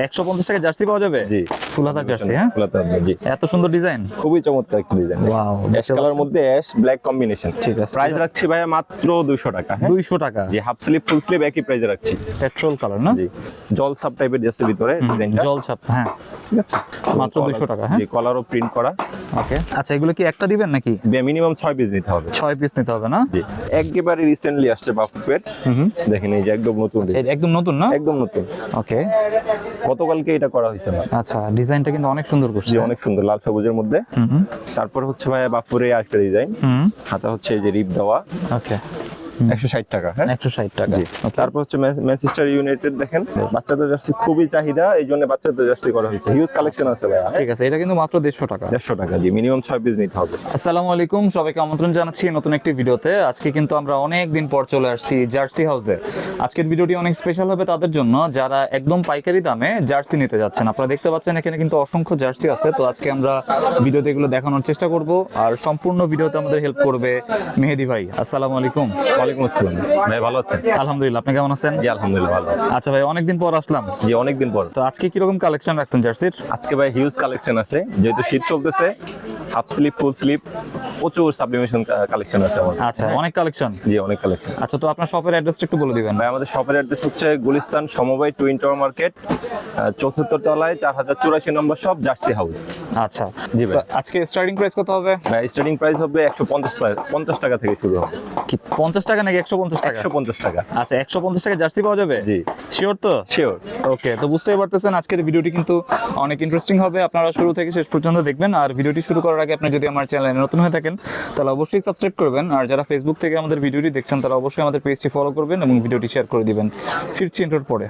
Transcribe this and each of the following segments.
একশো পঞ্চাশ টাকা জার্সি পাওয়া যাবে? জি। ফুল হাতা জার্সি হ্যাঁ? ফুল হাতা জি। এত সুন্দর ডিজাইন? খুবই চমৎকার একটা ডিজাইন। Wow, অ্যাশ কালার মধ্যে অ্যাশ ব্ল্যাক কম্বিনেশন ঠিক আছে। প্রাইস রাখছি ভাইয়া মাত্র 200 টাকা হ্যাঁ? দুইশো টাকা। জি হাফ স্লিভ ফুল স্লিভ একই প্রাইসে রাখছি। পেট্রোল কালার না? জি জল সাব টাইপের যাচ্ছে ভিতরে ডিজাইনটা জল ছাপ হ্যাঁ। ঠিক আছে? মাত্র 200 টাকা, হ্যাঁ? জি কলারও প্রিন্ট করা। ওকে আচ্ছা এগুলো কি একটা দিবেন নাকি? মিনিমাম 6 পিস নিতে হবে। ছয় পিস নিতে হবে না? জি একেবারে রিসেন্টলি আসছে হুম দেখেন এই যে একদম নতুন আচ্ছা, একদম নতুন না? একদম নতুন। ওকে গতকালকে এটা করা হয়েছে আচ্ছা ডিজাইনটা কিন্তু অনেক সুন্দর করছে। অনেক সুন্দর লাল সবুজের মধ্যে। তারপর হচ্ছে ভাইয়া বাপুরে আরেকটা ডিজাইন হাতা হচ্ছে এই যে রিপ দেওয়া। ওকে একশো ষাট টাকা হ্যাঁ? একশো ষাট টাকা। জি। তারপর হচ্ছে ম্যানচেস্টার ইউনাইটেড দেখেন বাচ্চাদের জার্সি খুবই চাহিদা এই জন্য বাচ্চাদের জার্সি করা হয়েছে। হিউজ কালেকশন আছে ভাইয়া ঠিক আছে এটা কিন্তু মাত্র দেড়শো টাকা। দেড়শো টাকা জি মিনিমাম ছয় পিস নিতে হবে। আসসালামু আলাইকুম সবাইকে আমন্ত্রণ জানাচ্ছি নতুন একটি ভিডিওতে। আজকে কিন্তু আমরা অনেক দিন পর চলে আসছি জার্সি হাউসে। আজকের ভিডিওটি অনেক স্পেশাল হবে তাদের জন্য। যারা একদম পাইকারি দামে জার্সি নিতে যাচ্ছেন আপনারা দেখতে পাচ্ছেন এখানে কিন্তু অসংখ্য জার্সি আছে। তো আজকে আমরা ভিডিওতে এগুলো দেখানোর চেষ্টা করব। আর সম্পূর্ণ ভিডিওতে আমাদের হেল্প করবে মেহেদি ভাই। আসসালামু আলাইকুম। ওয়ালাইকুম আসসালাম। ভাই ভালো আছেন? আলহামদুলিল্লাহ আপনি কেমন আছেন? জি আলহামদুলিল্লাহ ভালো আছি। আচ্ছা ভাই অনেকদিন পর আসলাম। জি অনেকদিন পর। তো আজকে কীরকম কালেকশন রাখছেন জার্সির? আজকে ভাই হিউজ কালেকশন আছে। যেহেতু শীত চলতেছে হাফ স্লিপ ফুল স্লিপ প্রচুর সাবলিমেশন কালেকশন আছে আমার। আচ্ছা অনেক কালেকশন জি অনেক কালেকশন আচ্ছা তো আপনার শপের অ্যাড্রেসটা একটু বলে দিবেন। ভাই আমাদের শপের অ্যাড্রেস হচ্ছে গুলিস্তান সমবায় টুইন টাওয়ার মার্কেট চতুর্থ তলায় চার হাজার চুরাশি নম্বর শপ জার্সি হাউস আচ্ছা। জি ভাই। আজকে স্টার্টিং প্রাইস কত হবে? ভাই স্টার্টিং প্রাইস হবে একশো পঞ্চাশ পঞ্চাশ টাকা থেকে শুরু হবে। কি পঞ্চাশ টাকা নাকি একশো পঞ্চাশ টাকা? একশো পঞ্চাশ টাকা। আচ্ছা একশো পঞ্চাশ টাকা জার্সি পাওয়া যাবে? জি। শিওর তো? শিওর ওকে তো বুঝতেই পারতেছেন আজকের ভিডিওটি কিন্তু অনেক ইন্টারেস্টিং হবে। আপনারা শুরু থেকে শেষ পর্যন্ত দেখবেন আর ভিডিওটি শুরু করার আগে আপনি যদি আমার চ্যানেলে নতুন হয়ে থাকেন তাহলে অবশ্যই সাবস্ক্রাইব করবেন। আর যারা ফেসবুক থেকে আমাদের ভিডিওটি দেখছেন তারা অবশ্যই আমাদের পেজটি ফলো করবেন এবং ভিডিওটি শেয়ার করে দিবেন। ফিরছি ইন্টার পরে।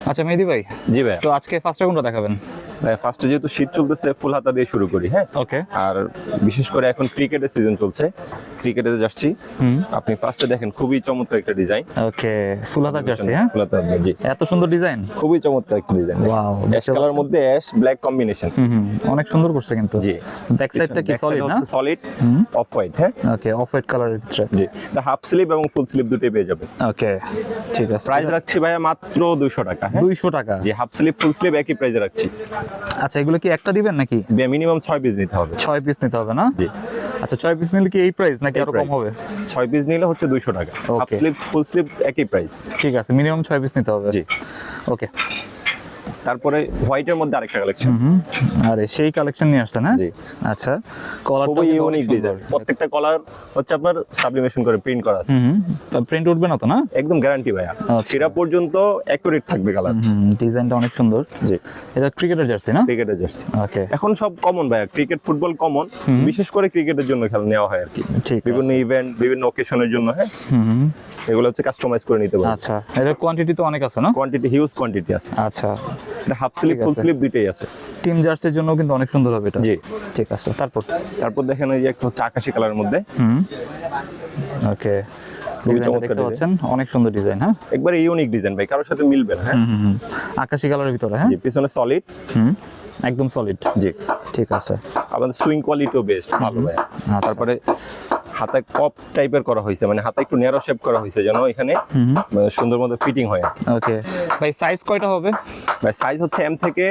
আচ্ছা মেহেদি ভাই জি ভাই। তো আজকে ফার্স্টে কোনটা দেখাবেন। ফার্স্টে যেহেতু শীত চলতেছে ফুল হাতা দিয়ে শুরু করি হ্যাঁ? ওকে আর বিশেষ করে এখন ক্রিকেটের সিজন চলছে। ক্রিকেটে যাচ্ছি। আপনি ফার্স্টে দেখেন খুবই চমৎকার একটা ডিজাইন ওকে ফুল হাতা জার্সি হ্যাঁ? ফুল হাতা জি। এত সুন্দর ডিজাইন খুবই চমৎকার একটা ডিজাইন ওয়াও অ্যাশ কালার মধ্যে অ্যাশ ব্ল্যাক কম্বিনেশন অনেক সুন্দর করছে কিন্তু। জি। ব্যাক সাইডটা কি সলিড না? সলিড অফ হোয়াইট হ্যাঁ? ওকে অফ হোয়াইট কালারের ভিতরে জি। এটা হাফ স্লিভ এবং ফুল স্লিভ দুটোই পেয়ে যাবেন। ওকে ঠিক আছে। প্রাইস রাখছি ভাইয়া মাত্র 200 টাকা হ্যাঁ? দুইশো টাকা। জি হাফ স্লিভ ফুল স্লিভ একই প্রাইসে রাখছি। আচ্ছা এগুলো কি একটা দিবেন নাকি? মিনিমাম 6 পিস নিতে হবে। 6 পিস নিতে হবে না? জি। আচ্ছা 6 পিস নিলে কি এই প্রাইস নাকি আরও কম হবে? 6 পিস নিলে হচ্ছে 200 টাকা। হাফ স্লিপ ফুল স্লিপ একই প্রাইস ঠিক আছে মিনিমাম 6 পিস নিতে হবে। জি। ওকে তারপরে হোয়াইটের মধ্যে আরেকটা কালেকশন আরে সেই কালেকশন নিয়ে আসছেন হ্যাঁ? জি। আচ্ছা কলারটা খুবই ইউনিক ডিজাইন প্রত্যেকটা কলার হচ্ছে আপনার সাবলিমেশন করে প্রিন্ট করা আছে। প্রিন্ট উঠবে না তো না? একদম গ্যারান্টি ভাইয়া। আচ্ছা। পর্যন্ত অ্যাকুরেট থাকবে কালার ডিজাইনটা অনেক সুন্দর। জি। এটা ক্রিকেটের জার্সি না? ক্রিকেটের জার্সি ওকে এখন সব কমন ভাইয়া ক্রিকেট ফুটবল কমন বিশেষ করে ক্রিকেটের জন্য খেলা নেওয়া হয় আর কি। ঠিক বিভিন্ন ইভেন্ট বিভিন্ন ওকেশনের জন্য হ্যাঁ? এগুলো হচ্ছে কাস্টমাইজ করে নিতে পারবে আচ্ছা এটা কোয়ান্টিটি তো অনেক আছে না? কোয়ান্টিটি হিউজ কোয়ান্টিটি আছে। আচ্ছা। Half sleeve full. স্লিপ দুইটাই আছে। টিম জার্সির জন্য কিন্তু অনেক সুন্দর হবে এটা। জি। ঠিক আছে তারপর? তারপর দেখেন এই যে একটা হচ্ছে আকাশি কালারের মধ্যে। হুম। ওকে দেখতে পাচ্ছেন অনেক সুন্দর ডিজাইন হ্যাঁ? একবারে ইউনিক ডিজাইন ভাই কারোর সাথে মিলবে না হ্যাঁ? আকাশি কালারের ভিতরে হ্যাঁ? পিছনে সলিড হুম একদম সলিড জি। ঠিক আছে। আমাদের সুইং কোয়ালিটিও বেস্ট ভালো ভাই। আচ্ছা। তারপরে হাতে কপ টাইপের করা হয়েছে মানে হাতে একটু ন্যারো শেপ করা হয়েছে যেন এখানে মানে সুন্দর মতো ফিটিং হয় ওকে ভাই সাইজ কয়টা হবে? ভাই সাইজ হচ্ছে এম থেকে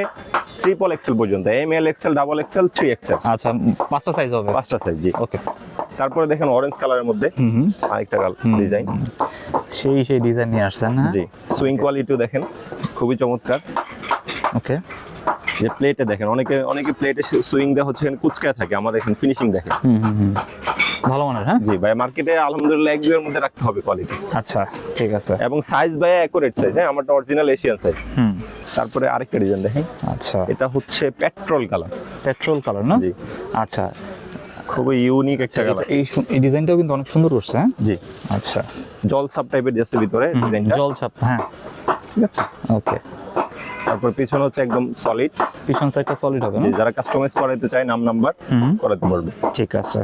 ট্রিপল এক্সেল পর্যন্ত। M L XL double XL three XL আচ্ছা পাঁচটা সাইজ হবে? পাঁচটা সাইজ জি। ওকে তারপরে দেখেন অরেঞ্জ কালারের মধ্যে আরেকটা ডিজাইন সেই সেই ডিজাইন নিয়ে আসছেন হ্যাঁ? জি। সুইং কোয়ালিটিও দেখেন খুবই চমৎকার। ওকে যে প্লেটে দেখেন অনেকে অনেকে প্লেটে সুইং দেওয়া হচ্ছে এখানে কুচকায় থাকে আমাদের এখানে ফিনিশিং দেখেন। হুম হুম হুম। ভালো মানের হ্যাঁ? জি ভাই মার্কেটে আলহামদুলিল্লাহ এক দুয়ের মধ্যে রাখতে হবে কোয়ালিটি আচ্ছা ঠিক আছে। এবং সাইজ ভাই অ্যাকুরেট সাইজ হ্যাঁ? আমারটা অরিজিনাল এশিয়ান সাইজ হুম। তারপরে আরেকটা ডিজাইন দেখেন। আচ্ছা। এটা হচ্ছে পেট্রোল কালার পেট্রোল কালার না? জি। আচ্ছা। খুবই ইউনিক একটা কালার এই এই ডিজাইনটাও কিন্তু অনেক সুন্দর করছে হ্যাঁ? জি। আচ্ছা। জল সাব টাইপের যাচ্ছে ভিতরে ডিজাইনটা জল ছাপ হ্যাঁ। ঠিক আছে? ওকে তারপর পিছন হচ্ছে একদম সলিড পিছন সাইডটা সলিড হবে না? যারা কাস্টমাইজ করাইতে চায় নাম নাম্বার করাতে পারবে। ঠিক আছে।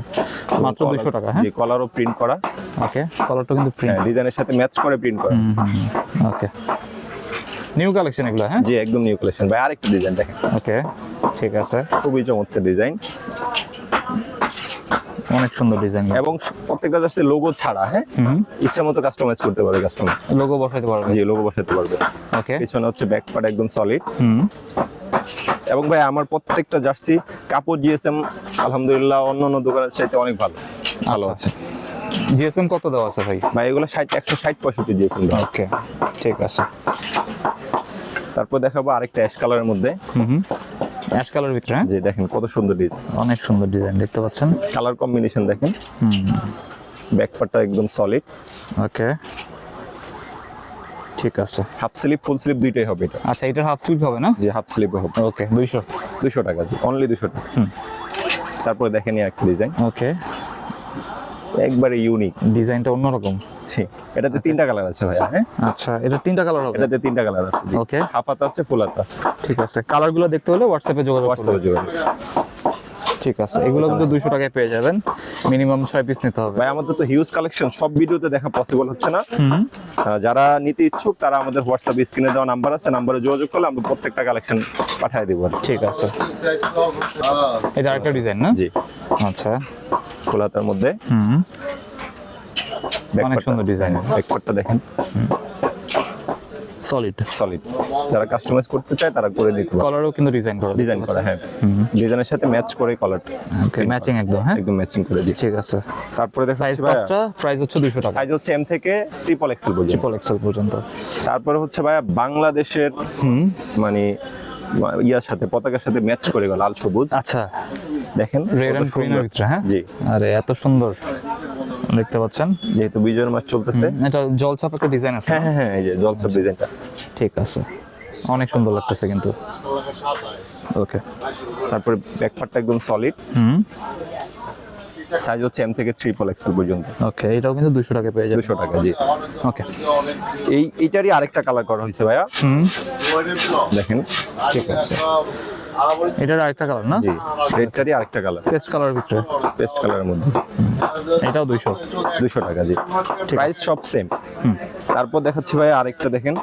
মাত্র 200 টাকা হ্যাঁ? জি কলারও প্রিন্ট করা। ওকে কলারটা কিন্তু প্রিন্ট হ্যাঁ ডিজাইনের সাথে ম্যাচ করে প্রিন্ট করা। আছে। ওকে নিউ কালেকশন এগুলো হ্যাঁ? জি একদম নিউ কালেকশন ভাই আরেকটা ডিজাইন দেখেন। ওকে ঠিক আছে। খুবই চমৎকার ডিজাইন অনেক সুন্দর ডিজাইন এবং প্রত্যেকটা জার্সি লোগো ছাড়া হ্যাঁ? ইচ্ছা মতো কাস্টমাইজ করতে পারবে কাস্টমার লোগো বসাইতে পারবে। জি লোগো বসাতে পারবে। ওকে পিছনে হচ্ছে ব্যাক পার্ট একদম সলিড হুম। এবং ভাই আমার প্রত্যেকটা জার্সি কাপড় জিএসএম আলহামদুলিল্লাহ অন্য অন্য দোকানের চাইতে অনেক ভালো। ভালো আচ্ছা। আছে। জিএসএম কত দেওয়া আছে ভাই? ভাই এগুলো ষাট একশো ষাট পঁয়ষট্টি জিএসএম ওকে ঠিক আছে। তারপর দেখাবো আরেকটা অ্যাশ কালারের মধ্যে। হুম। অ্যাশ কালার ভিতরে হ্যাঁ? যে দেখেন কত সুন্দর ডিজাইন অনেক সুন্দর ডিজাইন দেখতে পাচ্ছেন? কালার কম্বিনেশন দেখেন। হুম। ব্যাক পার্টটা একদম সলিড ওকে ঠিক আছে। হাফ স্লিপ ফুল স্লিপ দুইটাই হবে এটা। আচ্ছা এটার হাফ স্লিপ হবে না? যে হাফ স্লিপ হবে। ওকে দুইশো। দুশো টাকা জি অনলি দুশো টাকা। হুম। তারপরে দেখেন একটা ডিজাইন ওকে একবারে ইউনিক ডিজাইনটা অন্যরকম। এটাতে তিনটা কালার আছে ভাইয়া হ্যাঁ? আচ্ছা এটা তিনটা কালার হবে? এটাতে তিনটা কালার আছে Okay. হাফ হাত আছে ফুল হাত আছে। ঠিক আছে কালারগুলো দেখতে হলে হোয়াটসঅ্যাপে যোগাযোগ হোয়াটসঅ্যাপে যোগাযোগ। ঠিক আছে এগুলো কিন্তু দুইশো টাকায় পেয়ে যাবেন। মিনিমাম ছয় পিস নিতে হবে। ভাই আমাদের তো হিউজ কালেকশন সব ভিডিওতে দেখা পসিবল হচ্ছে না। যারা নিতে ইচ্ছুক তারা আমাদের হোয়াটসঅ্যাপ স্ক্রিনে দেওয়া নাম্বার আছে নাম্বারে যোগাযোগ করলে আমরা প্রত্যেকটা কালেকশন পাঠিয়ে দেবো। ঠিক আছে। এটা আরেকটা ডিজাইন না? জি। আচ্ছা। খোলাতার মধ্যে। হুম। অনেক সুন্দর design। ব্যাকপার্টটা দেখেন। সলিড সলিড যারা কাস্টমাইজ করতে চায় তারা করে দিতে পারে। কালারও কিন্তু ডিজাইন করা। ডিজাইন করা হ্যাঁ। ডিজাইনের সাথে ম্যাচ করে কালার ওকে ম্যাচিং একদম হ্যাঁ? একদম ম্যাচিং করে দিই। ঠিক আছে। তারপরে দেখাচ্ছি ভাই পাঁচটা প্রাইস হচ্ছে দুইশো টাকা। সাইজ হচ্ছে এম থেকে ট্রিপল এক্সেল পর্যন্ত। ট্রিপল এক্সেল পর্যন্ত। তারপরে হচ্ছে ভাইয়া বাংলাদেশের মানে ইয়ার সাথে পতাকার সাথে ম্যাচ করে গেল লাল সবুজ। আচ্ছা। দেখেন রেড এন্ড। গ্রিনের ভিতরে হ্যাঁ? জি। আরে এত সুন্দর। দেখতে পাচ্ছেন? যেহেতু বিজয়ের মাছ চলতেছে। এটা জলছাপ একটা ডিজাইন আছে হ্যাঁ হ্যাঁ হ্যাঁ এই যে জলসব ডিজাইনটা ঠিক আছে। অনেক সুন্দর লাগতেছে কিন্তু। ওকে। তারপরে ব্যাক পার্টটা একদম সলিড হুম। সাইজ হচ্ছে এম থেকে ট্রিপল এক্সেল পর্যন্ত। ওকে এটাও কিন্তু দুশো টাকা পেয়ে যাবে দুশো টাকা জি। ওকে। এই এটারই আরেকটা কালার করা হয়েছে ভাইয়া। হুম। দেখেন। ঠিক আছে। এটার আরেকটা কালার না? জি রেডটারই আরেকটা কালার পেস্ট কালারের ভিতরে। পেস্ট কালারের মধ্যে। এটাও দুইশো। দুশো টাকা জি। প্রাইস সব সেম তারপর দেখাচ্ছি ভাই আরেকটা দেখেন।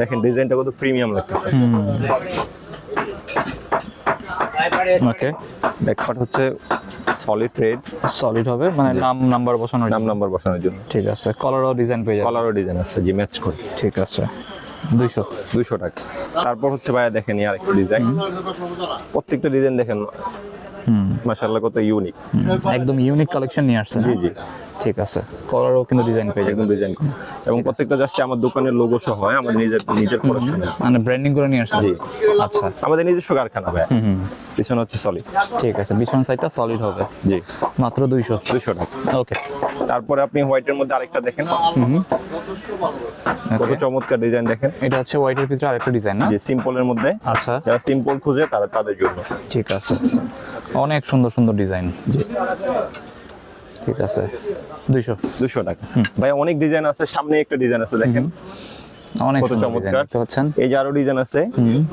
দেখেন ডিজাইনটা কত প্রিমিয়াম লাগতেছে। ওকে ব্যাক পার্ট হচ্ছে সলিড রেড সলিড হবে মানে নাম নাম্বার বসানোর নাম নাম্বার বসানোর জন্য। ঠিক আছে কালারও ডিজাইন পেয়ে যাবে কালারও ডিজাইন আছে জি ম্যাচ করে। ঠিক আছে। দুইশো। দুইশো টাকা। তারপর হচ্ছে ভাইয়া দেখেন আরেকটা ডিজাইন প্রত্যেকটা ডিজাইন দেখেন। মাশাআল্লাহ কত ইউনিক একদম ইউনিক কালেকশন নিয়ে আসছে জি হ্যাঁ? জি। ঠিক আছে। কালারও কিন্তু ডিজাইন পেয়ে একদম ডিজাইন করা। এবং প্রত্যেকটা যাচ্ছে আমার দোকানের লোগো সহ হয় আমাদের নিজের নিজের প্রোডাকশন মানে ব্র্যান্ডিং করে নিয়ে আসছে জি। আচ্ছা। আমাদের নিজস্ব কারখানা ভাই পিছনে হচ্ছে সলিড ঠিক আছে। বিছানা সাইডটা সলিড হবে। জি। মাত্র দুইশো। দুইশো টাকা। ওকে। তারপরে আপনি হোয়াইটের মধ্যে আরেকটা দেখেন। কত চমৎকার ডিজাইন দেখেন। এটা হচ্ছে হোয়াইটের ভিতরে আরেকটা ডিজাইন না? যে সিম্পলের মধ্যে। আচ্ছা। যারা সিম্পল খুঁজে তারা তাদের জন্য। ঠিক আছে। অনেক সুন্দর সুন্দর ডিজাইন। ঠিক আছে। দুইশো। দুইশো টাকা। ভাই অনেক ডিজাইন আছে সামনে একটা ডিজাইন আছে দেখেন। অনেক চমৎকার। এই যে আরও ডিজাইন আছে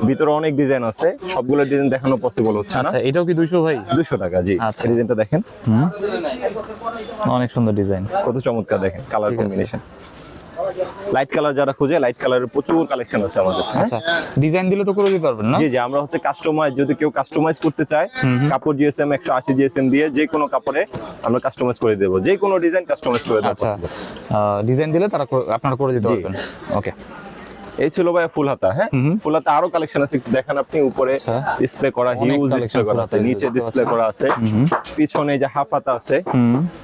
ভিতরে অনেক ডিজাইন আছে সবগুলো ডিজাইন দেখানো পসিবল হচ্ছে না? আচ্ছা এটাও কি দুইশো ভাই? দুশো টাকা জি। আচ্ছা। ডিজাইনটা দেখেন। অনেক সুন্দর ডিজাইন। কত চমৎকার দেখেন কালার কম্বিনেশন লাইট কালার যারা খুঁজে লাইট কালারের প্রচুর কালেকশন আছে আমাদের কাছে হ্যাঁ? আচ্ছা ডিজাইন দিলে তো করে দিতে পারবেন না? জি জি আমরা হচ্ছে কাস্টমাইজ যদি কেউ কাস্টমাইজ করতে চায় কাপড় জিএসএম একশো আশি জিএসএম দিয়ে যে কোনো কাপড়ে আমরা কাস্টমাইজ করে দেবো। যে কোনো ডিজাইন কাস্টমাইজ করে দেওয়া আচ্ছা ডিজাইন দিলে তারা আপনারা করে দিতে পারবেন। ওকে এই ছিল ভাই ফুল হাতা হ্যাঁ? ফুল হাতা আরও কালেকশন আছে একটু দেখান আপনি উপরে আচ্ছা। ডিসপ্লে করা হিউজ ডিসপ্লে করা আছে নিচে ডিসপ্লে করা আছে। পিছনে যে হাফ হাতা আছে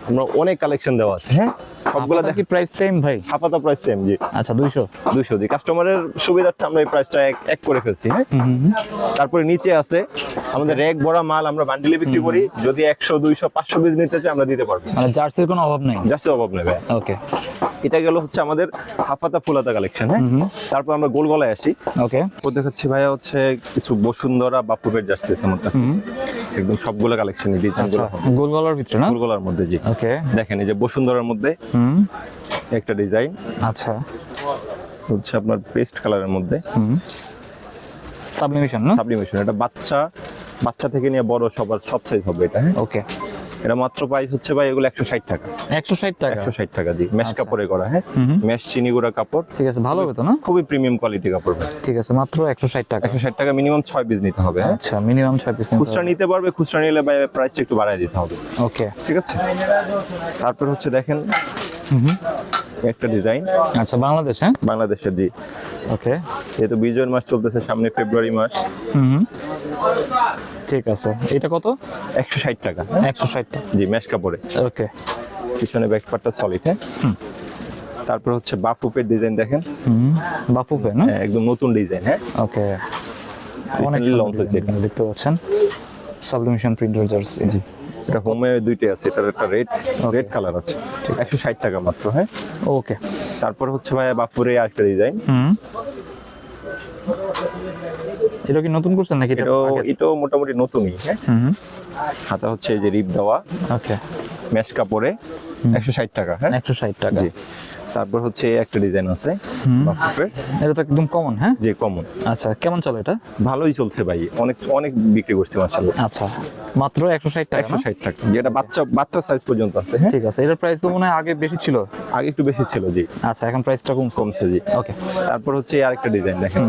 আমরা অনেক কালেকশন দেওয়া আছে হ্যাঁ? সবগুলো দেখ প্রাইস সেম ভাই? প্রাইস সেম জি। আচ্ছা দুইশো। দুইশো জি। কাস্টমারের সুবিধার্থে আমরা এই প্রাইসটা এক এক করে ফেলছি হ্যাঁ? তারপরে নিচে আছে আমাদের র্যাক ভরা মাল আমরা বান্ডিলে বিক্রি করি। যদি একশো দুইশো পাঁচশো পিস নিতে চাই আমরা দিতে পারব। মানে জার্সির কোনো অভাব নেই? জাস্ট অভাব নেবে ওকে এটা গেল হচ্ছে আমাদের হাফাতা ফুলাতা কালেকশন হ্যাঁ? তারপর আমরা গোল গলায় আসি। ওকে ও দেখাচ্ছি ভাইয়া হচ্ছে কিছু বসুন্ধরা বা পুবের জার্সি আছে আমার কাছে। একদম সবগুলো কালেকশন ডিজাইন আচ্ছা গুলো গোল গলার ভিতরে না? গোল গলার মধ্যে জি। ওকে দেখেন এই যে বসুন্ধরার মধ্যে হুম। একটা ডিজাইন। আচ্ছা। হচ্ছে আপনার পেস্ট কালারের মধ্যে। সাবলিমেশন না? সাবলিমেশন এটা বাচ্চা বাচ্চা থেকে নিয়ে বড় সবার সব সাইজ হবে এটা হ্যাঁ? ওকে এটা মাত্র প্রাইস হচ্ছে ভাই এগুলো একশো ষাট টাকা। একশো ষাট টাকা? একশো ষাট টাকা দিই মেশ কাপড়ে করা হ্যাঁ? হুম চিনি গুঁড়া কাপড়। ঠিক আছে ভালো হবে তো না? খুবই প্রিমিয়াম কোয়ালিটি কাপড় ঠিক আছে মাত্র একশো ষাট টাকা। একশো ষাট টাকা মিনিমাম ছয় পিস নিতে হবে হ্যাঁ? আচ্ছা মিনিমাম ছয় পিস খুচরা নিতে পারবে খুচরা নিলে ভাই প্রাইসটা একটু বাড়ায় দিতে হবে। ওকে ঠিক আছে? তারপর হচ্ছে দেখেন হুম। একটা ডিজাইন আচ্ছা বাংলাদেশ হ্যাঁ? বাংলাদেশের জি। ওকে যেহেতু বিজয় মাস চলতেছে সামনে ফেব্রুয়ারি মাস। হুম। ঠিক আছে। এটা কত? একশো ষাট টাকা। একশো ষাট টাকা। জি মেশ কাপড়ে। ওকে পিছনে ব্যাক পার্টটা সলিড হ্যাঁ তারপর হচ্ছে বাফুপের ডিজাইন দেখেন। হুম পে না? হ্যাঁ, একদম নতুন ডিজাইন হ্যাঁ? ওকে Recently launch হয়েছে। দেখতে পাচ্ছেন? সাবলিমেশন প্রিন্টার জার্সি জি। এটা হোমে দুইটি আছে এটার একটা রেড রেড কালার আছে। একশো ষাট টাকা মাত্র হ্যাঁ? ওকে তারপর হচ্ছে ভাই বাপুরে আরেকটা ডিজাইন হুম। এটা কি নতুন করছেন নাকি? এটা এটাও মোটামুটি নতুনই হ্যাঁ? হুম। হাতা হচ্ছে এই যে রিপ দেওয়া। ওকে মেশ কাপড়ে একশো ষাট টাকা হ্যাঁ? একশো ষাট টাকা। জি। তারপর হচ্ছে একটা ডিজাইন আছে। এটা তো একদম কমন হ্যাঁ? যে কমন আচ্ছা কেমন চলে এটা? ভালোই চলছে ভাই অনেক অনেক বিক্রি করছে মার্শাল্লাহ আচ্ছা মাত্র একশো ষাট টাকা একশো না? ষাট টাকা যেটা বাচ্চা বাচ্চা সাইজ পর্যন্ত আছে হ্যাঁ? ঠিক আছে এটার প্রাইস তো মনে হয় আগে বেশি ছিল? আগে একটু বেশি ছিল জি। আচ্ছা এখন প্রাইসটা কমছে। কমছে জি। ওকে তারপর হচ্ছে আরেকটা ডিজাইন দেখেন।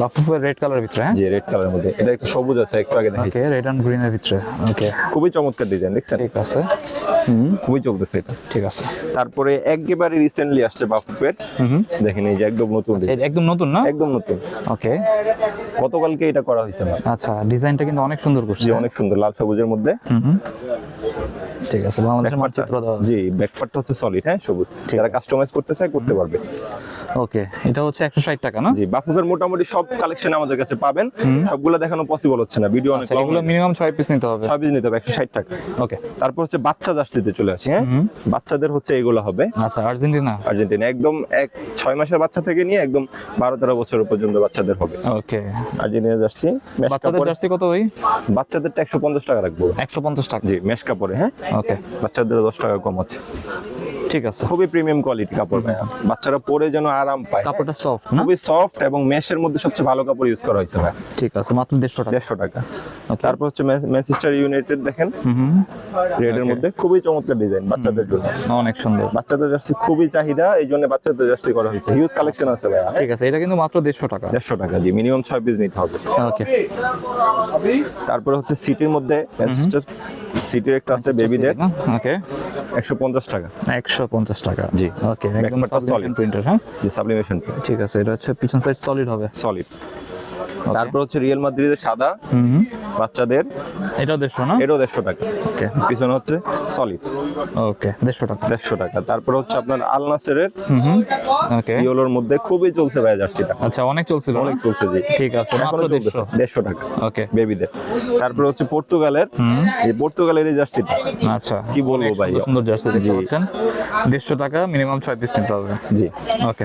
বাপু রেড কালারের ভিতরে হ্যাঁ? যে রেড কালারের মধ্যে। এটা একটু সবুজ আছে একটু আগে দেখাইছি। ওকে রেড অ্যান্ড গ্রিনের ভিতরে ওকে খুবই চমৎকার ডিজাইন দেখছেন? ঠিক আছে। হুম। খুবই চলতেছে এটা। ঠিক আছে। তারপরে একেবারে রিসেন্টলি আসছে বাফুপের হুম। হুম দেখেন এই যে একদম নতুন আচ্ছা, একদম নতুন না? একদম নতুন। ওকে। গতকালকে এটা করা হয়েছে আচ্ছা ডিজাইনটা কিন্তু অনেক সুন্দর করছে। অনেক সুন্দর লাল সবুজের মধ্যে। ঠিক আছে বাংলাদেশের মানচিত্র জি ব্যাকপার্টটা হচ্ছে সলিড হ্যাঁ সবুজ। যারা। কাস্টমাইজ করতে চায় করতে পারবে। ওকে এটা হচ্ছে একশো ষাট টাকা না? জি বাফুফের মোটামুটি সব কালেকশন আমাদের কাছে পাবেন। সবগুলো দেখানো পসিবল হচ্ছে না ভিডিও অনেক আচ্ছা লং এগুলো মিনিমাম ছয় পিস নিতে হবে। ছয় পিস নিতে হবে একশো ষাট টাকা। ওকে। তারপর হচ্ছে বাচ্চা জার্সিতে চলে আসি হ্যাঁ? বাচ্চাদের হচ্ছে এগুলো হবে। আচ্ছা আর্জেন্টিনা? আর্জেন্টিনা একদম এক ছয় মাসের বাচ্চা থেকে নিয়ে একদম বারো তেরো বছর পর্যন্ত বাচ্চাদের হবে। ওকে। আর্জেন্টিনা জার্সি বাচ্চাদের জার্সি কত ওই বাচ্চাদেরটা একশো পঞ্চাশ টাকা রাখব। একশো পঞ্চাশ টাকা। জি মেশ কাপড়ে হ্যাঁ? ওকে। বাচ্চাদের দশ টাকা কম আছে। ঠিক আছে। খুবই প্রিমিয়াম কোয়ালিটি কাপড় ভাইয়া। বাচ্চারা পরে যেন আরাম পায়। কাপড়টা সফট খুবই সফট এবং মেশের মধ্যে সবচেয়ে ভালো কাপড় ইউজ করা হয়েছে ভাই ঠিক আছে মাত্র দেড়শো টাকা। দেড়শো টাকা। তারপর হচ্ছে ম্যানচেস্টার ইউনাইটেড দেখেন। রেড এর মধ্যে খুবই চমৎকার ডিজাইন বাচ্চাদের জন্য। অনেক সুন্দর। বাচ্চাদের জার্সি খুবই চাহিদা এই জন্য বাচ্চাদের জার্সি করা হয়েছে। হিউজ কালেকশন আছে ভাইয়া। ঠিক আছে এটা কিন্তু মাত্র দেড়শো টাকা। দেড়শো টাকা জি মিনিমাম ছয় পিস নিতে হবে। ওকে তারপরে হচ্ছে সিটির মধ্যে ম্যানচেস্টার সিটির একটা আছে বেবিদের ওকে একশো পঞ্চাশ টাকা। একশো পঞ্চাশ টাকা। জি। ওকে একদম সলিড প্রিন্টার হ্যাঁ জি সাবলিমেশন ঠিক আছে এটা হচ্ছে পিছন সাইড সলিড হবে। সলিড তারপর হচ্ছে রিয়েল মাদ্রিদের সাদা। বাচ্চাদের। এটাও দেড়শো না? এটাও দেড়শো টাকা। ওকে পিছনে হচ্ছে সলিড ওকে দেড়শো টাকা। দেড়শো টাকা। তারপর হচ্ছে আপনার আল নাসেরের ওকে ইয়োলোর মধ্যে খুবই চলছে ভাই জার্সিটা। আচ্ছা অনেক চলছিল অনেক চলছে জি। ঠিক আছে মাত্র দেড়শো। দেড়শো টাকা। ওকে বেবিদের তারপর হচ্ছে পর্তুগালের এই পর্তুগালের এই জার্সিটা। আচ্ছা। কি বলব ভাই? সুন্দর জার্সি দেখতে। পাচ্ছেন। দেড়শো টাকা মিনিমাম ছয় পিস নিতে হবে। জি। ওকে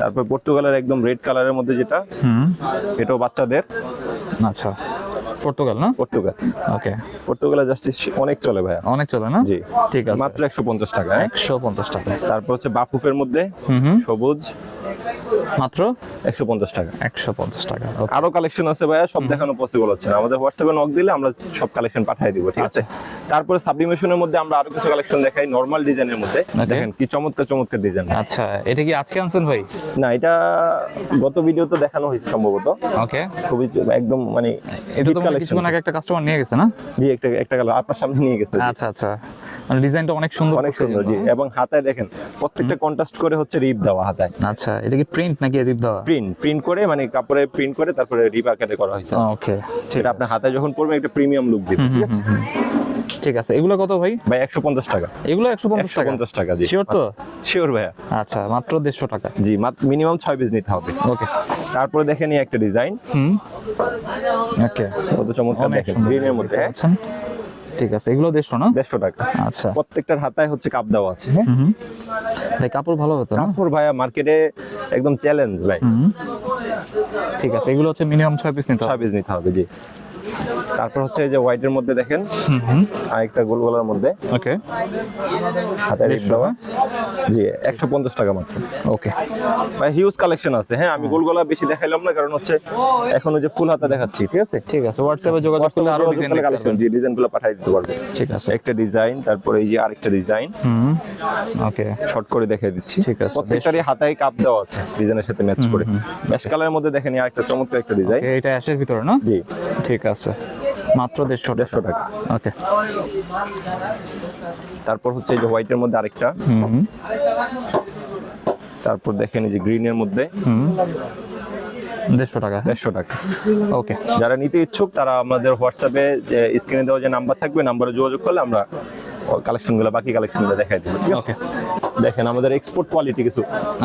তারপর পর্তুগালের একদম রেড কালারের মধ্যে যেটা হুম। এটাও বাচ্চাদের। আচ্ছা। পর্তুগাল না? পর্তুগাল। ওকে। পর্তুগালে জার্সি অনেক চলে ভাইয়া। অনেক চলে না? জি। ঠিক আছে। মাত্র একশো পঞ্চাশ টাকা হ্যাঁ? একশো পঞ্চাশ টাকা। তারপর হচ্ছে বাফুফের মধ্যে সবুজ মাত্র? একশো পঞ্চাশ টাকা। একশো পঞ্চাশ টাকা আরও কালেকশন আছে ভাইয়া সব দেখানো পসিবল হচ্ছে না। আমাদের হোয়াটসঅ্যাপে নক দিলে আমরা সব কালেকশন পাঠিয়ে দিব ঠিক আছে? তারপরে সাবলিমেশনের মধ্যে আমরা আরও কিছু কালেকশন দেখাই নর্মাল ডিজাইনের মধ্যে। দেখেন কি চমৎকার চমৎকার ডিজাইন আচ্ছা এটা কি আজকে আনছেন ভাই? না এটা গত ভিডিওতে দেখানো হয়েছে সম্ভবত। ওকে খুবই একদম মানে এটা তো মনে কিছুক্ষণ আগে একটা কাস্টমার নিয়ে গেছে না? জি একটা একটা কালার আপনার সামনে নিয়ে গেছে। আচ্ছা আচ্ছা। মানে ডিজাইনটা অনেক সুন্দর অনেক সুন্দর জি। এবং হাতায় দেখেন প্রত্যেকটা কন্ট্রাস্ট করে হচ্ছে রিপ দেওয়া হাতায়? আচ্ছা এটা কি প্রিন্ট নাকি রিপ দেওয়া? প্রিন্ট প্রিন্ট করে মানে কাপড়ে প্রিন্ট করে তারপরে রিপ আকারে করা হয়েছে। ওকে ঠিক এটা আপনার হাতায় যখন পরবে একটা প্রিমিয়াম লুক দিবে ঠিক আছে? ঠিক আছে এগুলো কত ভাই? ভাই একশো পঞ্চাশ টাকা। এগুলো একশো পঞ্চাশ একশো টাকা পঞ্চাশ টাকা জি শিওর তো? শিওর ভাইয়া। আচ্ছা মাত্র দেড়শো টাকা। জি মিনিমাম ছয় পিস নিতে হবে। ওকে তারপরে দেখে নিই একটা ডিজাইন হুম। ওকে কত চমৎকার দেখেন গ্রিনের মধ্যে হ্যাঁ? আচ্ছা ঠিক আছে এগুলো দেড়শো না? দেড়শো টাকা। আচ্ছা। প্রত্যেকটার হাতায় হচ্ছে কাপ দেওয়া আছে হ্যাঁ? ভাই কাপড় ভালো হতো কাপড় ভাইয়া মার্কেটে একদম চ্যালেঞ্জ ভাই। ঠিক আছে এগুলো হচ্ছে মিনিমাম ছয় পিস নিতে ছয় পিস নিতে হবে জি। তারপর হচ্ছে এই যে হোয়াইটের মধ্যে দেখেন। হুম আরেকটা গোল গলার মধ্যে। ওকে। হাতে রেট দেড়শো, দেওয়া। জি একশো পঞ্চাশ টাকা মাত্র। ওকে। ভাই হিউজ কালেকশন আছে। হ্যাঁ আমি গোল গলা বেশি দেখাইলাম না কারণ হচ্ছে এখন ওই যে ফুল হাতা দেখাচ্ছি ঠিক আছে? ঠিক আছে হোয়াটসঅ্যাপে যোগাযোগ করলে আরও ডিজাইন কালেকশন জি ডিজাইনগুলো পাঠিয়ে দিতে পারবে। ঠিক আছে। একটা ডিজাইন তারপরে এই যে আরেকটা ডিজাইন হুম ওকে। শর্ট করে দেখিয়ে দিচ্ছি। ঠিক আছে, প্রত্যেকটারই হাতায় কাপ দেওয়া আছে ডিজাইনের সাথে ম্যাচ করে। ব্যাশ কালারের মধ্যে দেখেন আরেকটা চমৎকার একটা ডিজাইন এটা অ্যাশের ভিতরে না? জি। ঠিক আছে। মাত্র দেড়শো দেড়শো টাকা। ওকে। তারপর হচ্ছে এই যে হোয়াইটের মধ্যে আরেকটা। তারপর দেখেন এই যে গ্রিনের মধ্যে। দেড়শো টাকা। দেড়শো টাকা। ওকে। যারা নিতে ইচ্ছুক তারা আমাদের হোয়াটসঅ্যাপে স্ক্রিনে দেওয়া যে নাম্বার থাকবে নাম্বারে যোগাযোগ করলে আমরা কালেকশনগুলো বাকি কালেকশনগুলো দেখাই দেবো ঠিক আছে? দেখেন আমাদের এক্সপোর্ট কোয়ালিটি কিছু।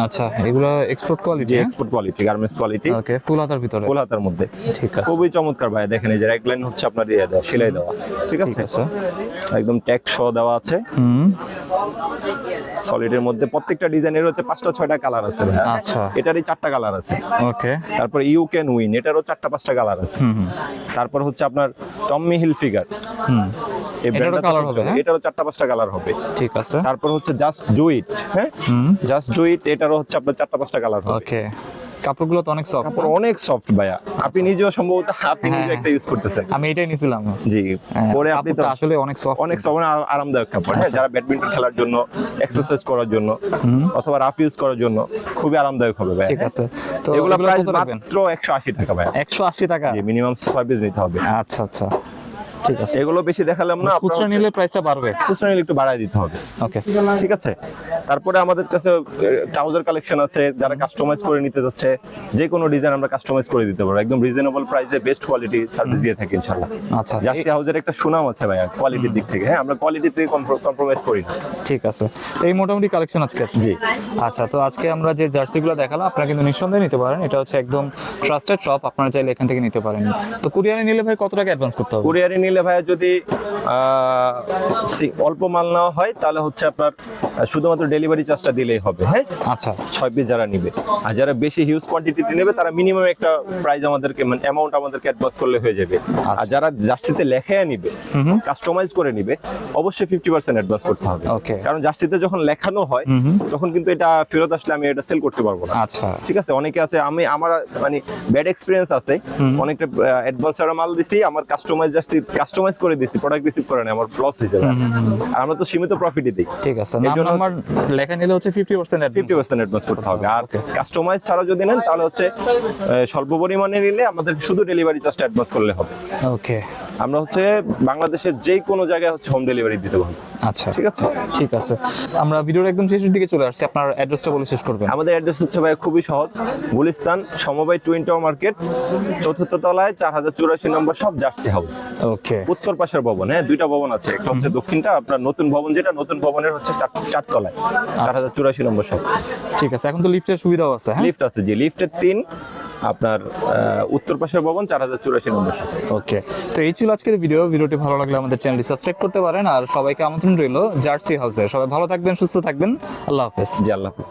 আচ্ছা এগুলো export quality export quality garments quality okay full হাতার ভিতরে। ফুল হাতার মধ্যে। ঠিক আছে। খুবই চমৎকার ভাই দেখেন এই যে এক লাইন হচ্ছে আপনার ইয়ে দেওয়া সেলাই দেওয়া। ঠিক আছে। একদম ট্যাগ সহ দেওয়া আছে। সলিডের মধ্যে প্রত্যেকটা ডিজাইনের হচ্ছে পাঁচটা ছয়টা কালার আছে ভাই আচ্ছা। এটারই চারটা কালার আছে। ওকে। তারপর ইউ ক্যান উইন এটারও চারটা পাঁচটা কালার আছে। তারপর হচ্ছে আপনার টম্মি হিল ফিগার হুম এটারও colour হবে, হ্যাঁ? এটারও চারটা পাঁচটা কালার হবে। ঠিক আছে। তারপর হচ্ছে জাস্ট ডু ইট হ্যাঁ? জাস্ট ডু ইট এটারও হচ্ছে আপনার চারটা পাঁচটা কালার হবে। ওকে। কাপড়গুলো তো অনেক সফট কাপড় অনেক সফট ভাইয়া। আপনি নিজেও সম্ভবত আপনি নিজে হ্যাঁ, একটা ইউজ করতেছেন। আমি এটাই নিছিলাম। জি হ্যাঁ, পরে আপনি তো আসলে অনেক সফট অনেক সময় আরামদায়ক কাপড়। হ্যাঁ যারা ব্যাডমিন্টন খেলার জন্য এক্সারসাইজ করার জন্য অথবা রাফ ইউজ করার জন্য খুবই আরামদায়ক হবে ভাই ঠিক আছে। তো এগুলো প্রাইস মাত্র একশো আশি টাকা ভাই একশো আশি টাকা? জি মিনিমাম পিস নিতে হবে। আচ্ছা আচ্ছা। ঠিক আছে। এগুলো বেশি দেখালাম না খুচরা নিলে প্রাইসটা বাড়বে। খুচরা নিলে একটু বাড়ায় দিতে হবে। ওকে। ঠিক আছে? তারপরে আমাদের কাছে ট্রাউজার কালেকশন আছে যারা কাস্টমাইজ করে নিতে যাচ্ছে যে কোনো ডিজাইন আমরা কাস্টমাইজ করে দিতে পারব। একদম রিজনেবল প্রাইসে বেস্ট কোয়ালিটি সার্ভিস দিয়ে থাকি ইনশাআল্লাহ। আচ্ছা জার্সি হাউসের একটা সুনাম আছে ভাইয়া কোয়ালিটির দিক থেকে। হ্যাঁ আমরা কোয়ালিটিতে কম্প্রোমাইজ করি না। ঠিক আছে। তো এই মোটামুটি কালেকশন আজকে? জি। আচ্ছা তো আজকে আমরা যে জার্সিগুলো দেখালাম আপনারা কিন্তু নিঃসন্দেহে নিতে পারেন। এটা হচ্ছে একদম ট্রাস্টেড শপ আপনারা চাইলে এখান থেকে নিতে পারেন। তো কুরিয়ারে নিলে ভাই কত টাকা অ্যাডভান্স করতে হবে? কুরিয়ারে নিলে ভাইয়া যদি অল্প মাল নেওয়া হয় তাহলে হচ্ছে আপনার শুধুমাত্র ডেলিভারি চার্জটা দিলেই হবে হ্যাঁ? আচ্ছা। ছয় পিস যারা নিবে। আর যারা বেশি হিউজ কোয়ান্টিটিতে নেবে তারা মিনিমাম একটা প্রাইস আমাদেরকে মানে অ্যামাউন্ট আমাদেরকে অ্যাডভান্স করলে হয়ে যাবে। আর যারা জার্সিতে লেখায় নিবে কাস্টমাইজ করে নিবে অবশ্যই ফিফটি পার্সেন্ট অ্যাডভান্স করতে হবে। কারণ জার্সিতে যখন লেখানো হয় তখন কিন্তু এটা ফেরত আসলে আমি এটা সেল করতে পারব না। আচ্ছা। ঠিক আছে? অনেকে আছে আমি আমার মানে ব্যাড এক্সপিরিয়েন্স আছে। অনেকটা অ্যাডভান্স মাল দিছি আমার কাস্টমাইজ জার্সি কাস্টমাইজ করে দিছি প্রোডাক্ট রিসিভ করে না আমার লস হয়েছে। আর আমরা তো সীমিত প্রফিটই দিই। ঠিক আছে এর জন্য আমার লেখা নিলে হচ্ছে fifty percent fifty percent advance করতে হবে। আর কাস্টমাইজ ছাড়া যদি নেন তাহলে হচ্ছে স্বল্প পরিমাণে নিলে আমাদের শুধু ডেলিভারি চার্জটা অ্যাডভান্স করলে হবে। ওকে আমরা হচ্ছে বাংলাদেশের যে কোনো জায়গায় হচ্ছে হোম ডেলিভারি দিতে পারব। আচ্ছা ঠিক আছে? ঠিক আছে। আমরা ভিডিওর একদম শেষের দিকে চলে আসছি। আপনার অ্যাড্রেসটা বলে শেষ করবেন। আমাদের অ্যাড্রেস হচ্ছে ভাই খুবই সহজ। গুলিস্তান সমবায় টুইন টাওয়ার মার্কেট চতুর্থ তলায় চার হাজার চুরাশি নম্বর সব জার্সি হাউস ওকে উত্তর পাশের ভবন হ্যাঁ দুইটা ভবন আছে। একটা হচ্ছে দক্ষিণটা আপনার নতুন ভবন যেটা নতুন ভবনের হচ্ছে চার- তলায়। চার হাজার চুরাশি নম্বর সব। ঠিক আছে এখন তো লিফটের সুবিধাও আছে হ্যাঁ? লিফট আছে জি লিফটের তিন আপনার আহ, উত্তর পাশের ভবন চার হাজার চুরাশি নম্বর ওকে তো এই ছিল আজকের ভিডিও ভিডিওটি ভালো লাগলে আমাদের চ্যানেলটি সাবস্ক্রাইব করতে পারেন। আর সবাইকে আমন্ত্রণ রইল জার্সি হাউসে সবাই ভালো থাকবেন সুস্থ থাকবেন। আল্লাহ হাফেজ। জি আল্লাহ হাফিজ।